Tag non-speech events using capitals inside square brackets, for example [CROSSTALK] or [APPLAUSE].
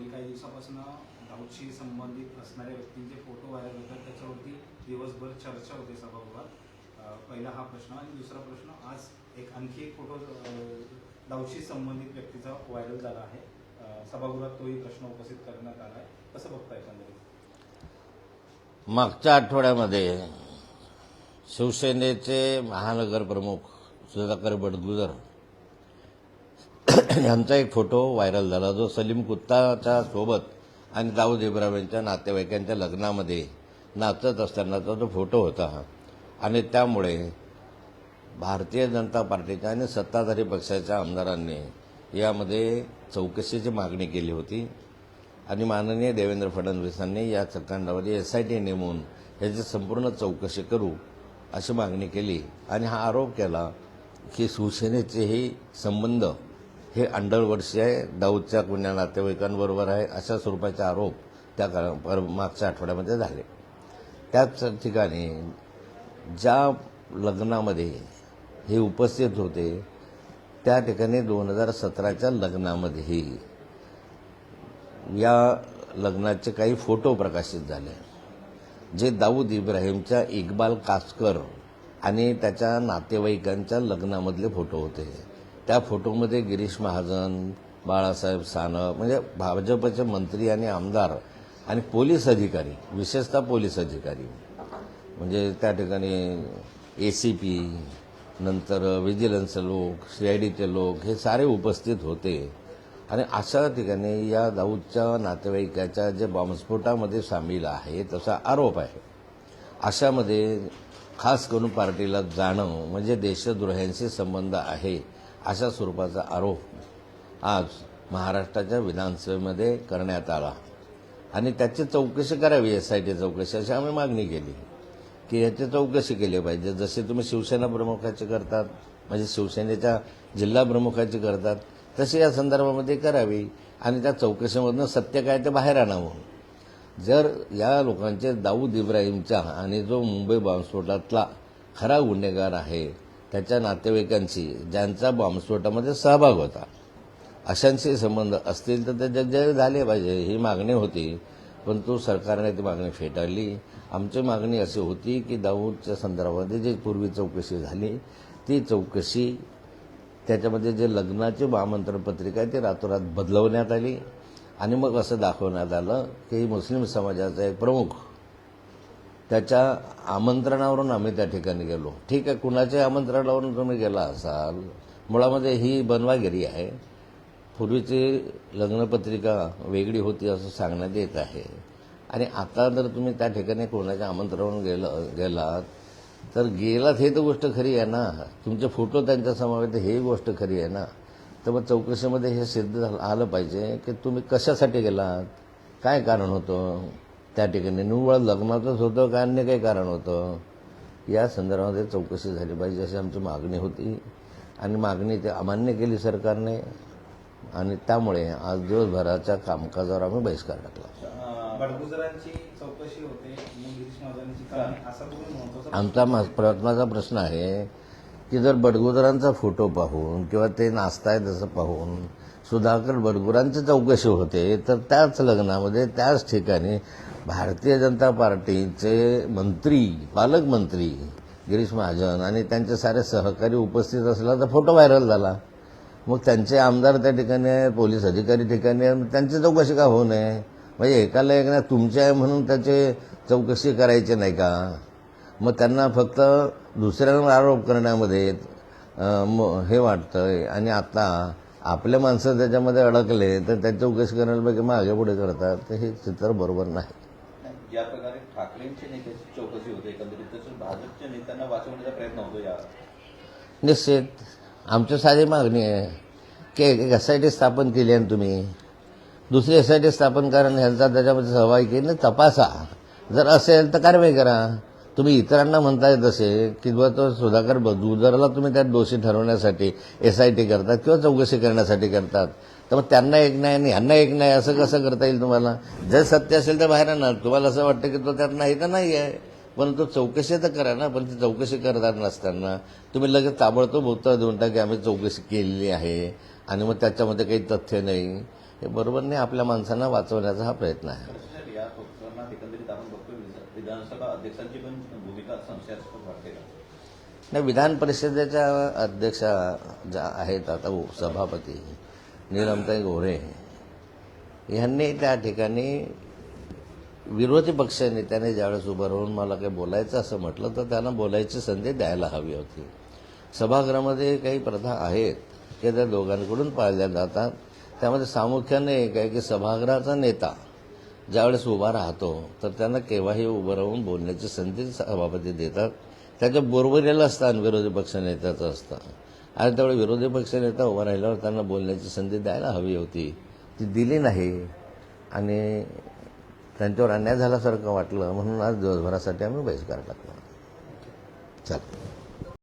मागील काही दिवसापासून दाऊदशी संबंधित असणाऱ्या व्यक्तींचे फोटो व्हायरल होतात त्याच्यावरती दिवसभर चर्चा होते सभागृहात. पहिला हा प्रश्न आणि दुसरा प्रश्न आज एक आणखी एक फोटो दाऊदशी संबंधित व्यक्तीचा व्हायरल झाला आहे. सभागृहात तोही प्रश्न उपस्थित करण्यात आला आहे. कसं बघता एकंदरीत? मागच्या आठवड्यामध्ये शिवसेनेचे महानगर प्रमुख सुधाकर बडगुजर [COUGHS] यांचा एक फोटो व्हायरल झाला. जो सलीम कुत्ताच्या सोबत आणि दाऊद इब्राहिम यांच्या नातेवाईकांच्या लग्नामध्ये नाचत असतानाचा तो फोटो होता. आणि त्यामुळे भारतीय जनता पार्टीच्या आणि सत्ताधारी पक्षाच्या आमदारांनी यामध्ये चौकशीची मागणी केली होती. आणि माननीय देवेंद्र फडणवीसांनी या प्रकरणावर एस आय टी नेमून ह्याची संपूर्ण चौकशी करू अशी मागणी केली. आणि हा आरोप केला की शिवसेनेचेही संबंध हे अंडरवर्षी आहे. दाऊदच्या कुण्या नातेवाईकांबरोबर आहे. अशा स्वरूपाचे आरोप त्या काळा- पर- मागच्या आठवड्यामध्ये झाले. त्याच ठिकाणी ज्या लग्नामध्ये हे उपस्थित होते त्या ठिकाणी दोन हजार सतराच्या लग्नामध्येही या लग्नाचे काही फोटो प्रकाशित झाले. जे दाऊद इब्राहिमच्या इक्बाल कासकर आणि त्याच्या नातेवाईकांच्या लग्नामधले फोटो होते. त्या फोटोमध्ये गिरीश महाजन बाळासाहेब सानप म्हणजे भाजपचे मंत्री आणि आमदार आणि पोलीस अधिकारी विशेषतः पोलीस अधिकारी. म्हणजे त्या ठिकाणी ए सी पी नंतर व्हिजिलन्सचे लोक सी आय डीचे लोक हे सारे उपस्थित होते. आणि अशा ठिकाणी या दाऊदच्या नातेवाईकाच्या जे बॉम्बस्फोटामध्ये सामील आहे तसा आरोप आहे. अशामध्ये खास करून पार्टीला जाणं म्हणजे देशद्रोह्यांशी संबंध आहे. अशा स्वरूपाचा आरोप आज महाराष्ट्राच्या विधानसभेमध्ये करण्यात आला. आणि त्याची चौकशी करावी एस आय टी चौकशी अशी आम्ही मागणी केली. की याची चौकशी केली पाहिजे. जसे तुम्ही शिवसेना प्रमुखाची करतात म्हणजे शिवसेनेच्या जिल्हा प्रमुखाची करतात तसे या संदर्भामध्ये करावी. आणि त्या चौकशीमधनं सत्य काय ते बाहेर आणावं जर या लोकांचे दाऊद इब्राहिमचा आणि जो मुंबई बॉम्बस्फोटातला खरा गुन्हेगार आहे त्याच्या नातेवाईकांशी ज्यांचा बॉम्बस्फोटामध्ये सहभाग होता. अशांशी संबंध असतील तर ते जगजाहीर झाले पाहिजे ही मागणी होती. परंतु सरकारने ती मागणी फेटाळली. आमची मागणी अशी होती की दाऊदच्या संदर्भामध्ये जी पूर्वी चौकशी झाली ती चौकशी त्याच्यामध्ये जे लग्नाची आमंत्रण पत्रिका आहे ती रातोरात बदलवण्यात आली. आणि मग असं दाखवण्यात आलं की मुस्लिम समाजाचा एक प्रमुख त्याच्या आमंत्रणावरून आम्ही त्या ठिकाणी गेलो. ठीक आहे कुणाच्या आमंत्रणावरून तुम्ही गेला असाल मुळामध्ये ही बनवागिरी आहे. पूर्वीची लग्नपत्रिका वेगळी होती असं सांगण्यात येत आहे. आणि आता जर तुम्ही त्या ठिकाणी कोणाच्या आमंत्रणावरून गेलं गेलात तर गेलात हे तर गोष्ट खरी आहे ना. तुमचे फोटो त्यांच्या समवेत हे गोष्ट खरी आहे ना. तर मग चौकशीमध्ये हे सिद्ध झालं आलं पाहिजे की तुम्ही कशासाठी गेलात? काय कारण होतं? त्या ठिकाणी. निव्वळ लग्नाचंच होतं का? अन्य काही कारण होतं? या संदर्भामध्ये चौकशी झाली पाहिजे अशी आमची मागणी होती. आणि मागणी ते अमान्य केली सरकारने. आणि त्यामुळे आज दिवसभराच्या कामकाजावर आम्ही बहिष्कार टाकला. आमचा प्रयत्नाचा प्रश्न आहे की जर बडगुजरांचा फोटो पाहून किंवा ते नाचतायत असं पाहून सुधाकर बडगुरांची चौकशी होते. तर त्याच लग्नामध्ये त्याच ठिकाणी भारतीय जनता पार्टीचे मंत्री पालकमंत्री गिरीश महाजन आणि त्यांचे सारे सहकारी उपस्थित असला तर फोटो व्हायरल झाला. मग त्यांचे आमदार त्या ठिकाणी आहे पोलीस अधिकारी ठिकाणी आहे त्यांची चौकशी का होऊ नये? म्हणजे एकाला एक ना तुमचे आहे म्हणून त्याचे चौकशी करायची नाही का? मग त्यांना फक्त दुसऱ्यांवर आरोप करण्यामध्ये हे वाटतं आणि आता आपले माणसं त्याच्यामध्ये अडकले तर त्याची करायला पाहिजे मागे पुढे करतात. तर हे चित्र बरोबर नाही. ज्या प्रकारे ठाकरेंच्या नेत्याची चौकशी होते. एकंदरीत तसंच भाजपच्या नेत्यांना वाचवण्याचा प्रयत्न होतो या. निश्चित. आमची साधी मागणी आहे की एक एस आय टी स्थापन केली आहे ना तुम्ही. दुसरी एस आय टी स्थापन करा आणि ह्यांचा त्याच्यामध्ये सहभागी केली तपासा. जर असेल तर कारवाई करा. तुम्ही इतरांना म्हणताय तसे की बुवा तो सुधाकर बदुदरला तुम्ही त्यात दोषी ठरवण्यासाठी एस आय टी करतात किंवा चौकशी करण्यासाठी करतात. तर मग त्यांना एक नाही आणि ह्यांना एक नाही असं कसं करता येईल तुम्हाला? जर सत्य असेल तर बाहेर आणणार तुम्हाला असं वाटतं की तो त्यात नाही तर नाही आहे. पण तो चौकशी तर करा ना पण ती चौकशी करणार नसताना तुम्ही लगेच ताबडतोब उत्तर देऊन टाका की आम्ही चौकशी केलेली आहे आणि मग त्याच्यामध्ये काही तथ्य नाही. हे बरोबर नाही आपल्या माणसांना वाचवण्याचा हा प्रयत्न आहे सर या प्रकरणात एकंदरीत आपण बघतो विधा- विधानसभा अध्यक्षांची पण भूमिका संशयास्पद वाटते का? नाही विधान परिषदेच्या अध्यक्षा ज्या आहेत आता उ- सभापती निलमताई गोरे ह्यांनी त्या ठिकाणी विरोधी पक्ष नेत्याने ज्यावेळेस उभं राहून मला काही बोलायचं असं म्हटलं तर त्यांना बोलायची संधी द्यायला हवी होती. सभागृहामध्ये काही प्रथा आहेत की त्या दोघांकडून पाळल्या जातात. त्यामध्ये प्रामुख्याने एक आहे की सभागृहाचा नेता ज्यावेळेस उभा राहतो तर त्यांना केव्हाही उभं राहून बोलण्याची संधी सभापती देतात. त्याच्या बरोबरीला असतात विरोधी पक्षनेत्याचं असतं. आणि त्यामुळे विरोधी पक्षनेता उभा राहिल्यावर त्यांना बोलण्याची संधी द्यायला हवी होती. ती दिली नाही. आणि त्यांच्यावर अन्याय झाल्यासारखं वाटलं म्हणून आज दिवसभरासाठी आम्ही बहिष्कार टाकला. चला